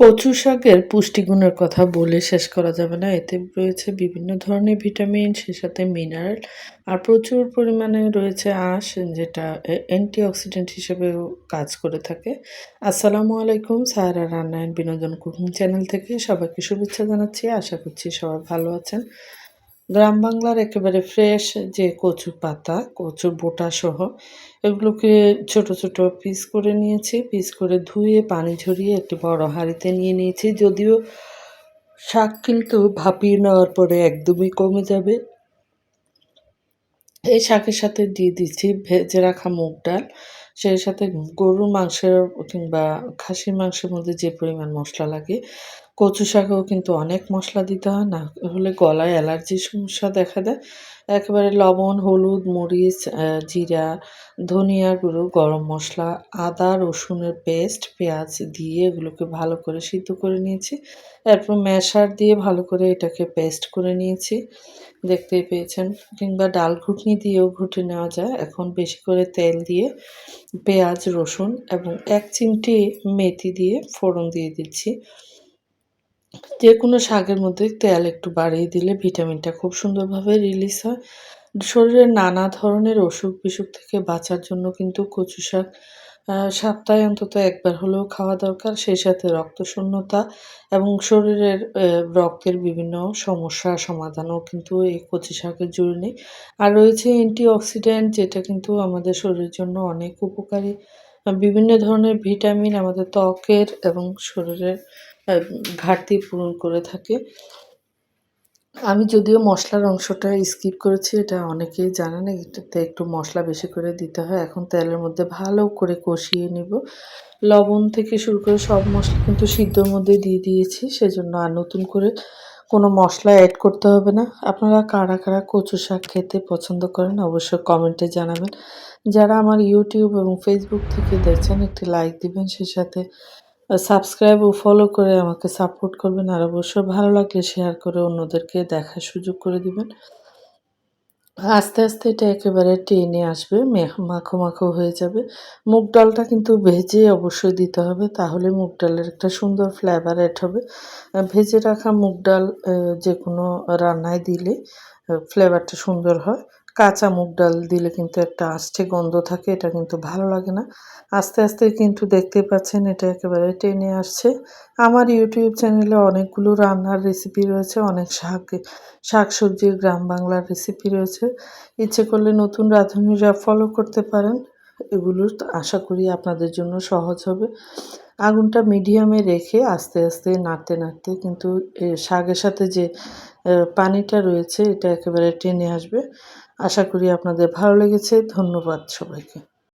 কচু শাকের পুষ্টিগুণের কথা বলে শেষ করা যাবে না। এতে রয়েছে বিভিন্ন ধরনের ভিটামিন, সে সাথে মিনারেল, আর প্রচুর পরিমাণে রয়েছে আঁশ, যেটা অ্যান্টিঅক্সিডেন্ট হিসেবেও কাজ করে থাকে। আসসালামু আলাইকুম, সাহারা রান্নায়ন বিনোদন কুকিং চ্যানেল থেকে সবাইকে শুভেচ্ছা জানাচ্ছি। আশা করছি সবাই ভালো আছেন। গ্রাম বাংলার একেবারে ফ্রেশ যে কচু পাতা, কচুর বোটা সহ, এগুলোকে ছোট ছোট পিস করে নিয়েছি। পিস করে ধুয়ে, পানি ঝরিয়ে একটি বড় হাঁড়িতে নিয়ে নিয়েছি। যদিও শাক কিন্তু ভাপিয়ে নেওয়ার পরে একদমই কমে যাবে। এই শাকের সাথে দিয়ে দিচ্ছি ভেজে রাখা মুগ ডাল। সেই সাথে গরুর মাংসের কিংবা খাসির মাংসের মধ্যে যে পরিমাণ মশলা লাগে কচু শাকেও কিন্তু অনেক মশলা দিতে হয়, না হলে গলায় অ্যালার্জির সমস্যা দেখা দেয়। একেবারে লবণ, হলুদ, মরিচ জিরা, ধনিয়া গুঁড়ো, গরম মশলা, আদা, রসুনের পেস্ট, পেঁয়াজ দিয়ে এগুলোকে ভালো করে সিদ্ধ করে নিয়েছি। এরপর ম্যাশার দিয়ে ভালো করে এটাকে পেস্ট করে নিয়েছি। দেখতেই পেয়েছেন, কিংবা ডাল ঘুটনি দিয়েও ঘুটে নেওয়া যায়। এখন বেশি করে তেল দিয়ে পেঁয়াজ, রসুন এবং এক চিমটি মেথি দিয়ে ফোড়ন দিয়ে দিচ্ছি। যে কোনো শাকের মধ্যে তেল একটু বাড়িয়ে দিলে ভিটামিনটা খুব সুন্দরভাবে রিলিজ হয়। শরীরের নানা ধরনের অসুখ বিসুখ থেকে বাঁচার জন্য কিন্তু কচু শাক সপ্তাহে অন্তত একবার হলেও খাওয়া দরকার। সেই সাথে রক্তশূন্যতা এবং শরীরের রক্তের বিভিন্ন সমস্যার সমাধানও কিন্তু এই কচি শাকের জুড়ে নেই আর রয়েছে অ্যান্টিঅক্সিডেন্ট যেটা কিন্তু আমাদের শরীরের জন্য অনেক উপকারী। বিভিন্ন ধরনের ভিটামিন আমাদের ত্বকের এবং শরীরের ঘাটতি পূরণ করে থাকে। আমি যদিও মশলার অংশটা স্কিপ করেছি, এটা অনেকেই জানে না, এটাতে একটু মশলা বেশি করে দিতে হয়। এখন তেলের মধ্যে ভালো করে কষিয়ে নিব। লবণ থেকে শুরু করে সব মশলা কিন্তু সিদ্ধর মধ্যে দিয়ে দিয়েছি, সেজন্য আর নতুন করে কোনো মশলা অ্যাড করতে হবে না। আপনারা কারা কারা কচু শাক খেতে পছন্দ করেন অবশ্যই কমেন্টে জানাবেন। যারা আমার ইউটিউব এবং ফেসবুক থেকে দেখছেন, একটি লাইক দিবেন, সে সাথে সাবস্ক্রাইব ও ফলো করে আমাকে সাপোর্ট করবেন। আর অবশ্যই ভালো লাগলে শেয়ার করে অন্যদেরকে দেখার সুযোগ করে দিবেন। আস্তে আস্তে এটা একেবারে টেনে আসবে মাখো মাখো হয়ে যাবে। মুগ ডালটা কিন্তু ভেজে অবশ্যই দিতে হবে, তাহলে মুগ ডালের একটা সুন্দর ফ্লেভার অ্যাড হবে। ভেজে রাখা মুগ ডাল যে কোনো রান্নায় দিলে ফ্লেভারটা সুন্দর হয়। কাঁচা মুগ ডাল দিলে কিন্তু একটা আষ্টে গন্ধ থাকে, এটা কিন্তু ভালো লাগে না। আস্তে আস্তে কিন্তু দেখতে পাচ্ছেন এটা একেবারে টেনে আসছে। আমার ইউটিউব চ্যানেলে অনেকগুলো রান্নার রেসিপি রয়েছে, অনেক শাক শাক সবজির গ্রাম বাংলার রেসিপি রয়েছে। ইচ্ছে করলে নতুন রাঁধুনিরা ফলো করতে পারেন। এগুলো আশা করি আপনাদের জন্য সহজ হবে। আগুনটা মিডিয়ামে রেখে আস্তে আস্তে নাড়তে নাড়তে কিন্তু শাকের সাথে যে পানিটা রয়েছে এটা একেবারে টেনে আসবে। আশা করি আপনাদের ভালো লেগেছে। ধন্যবাদ সবাইকে।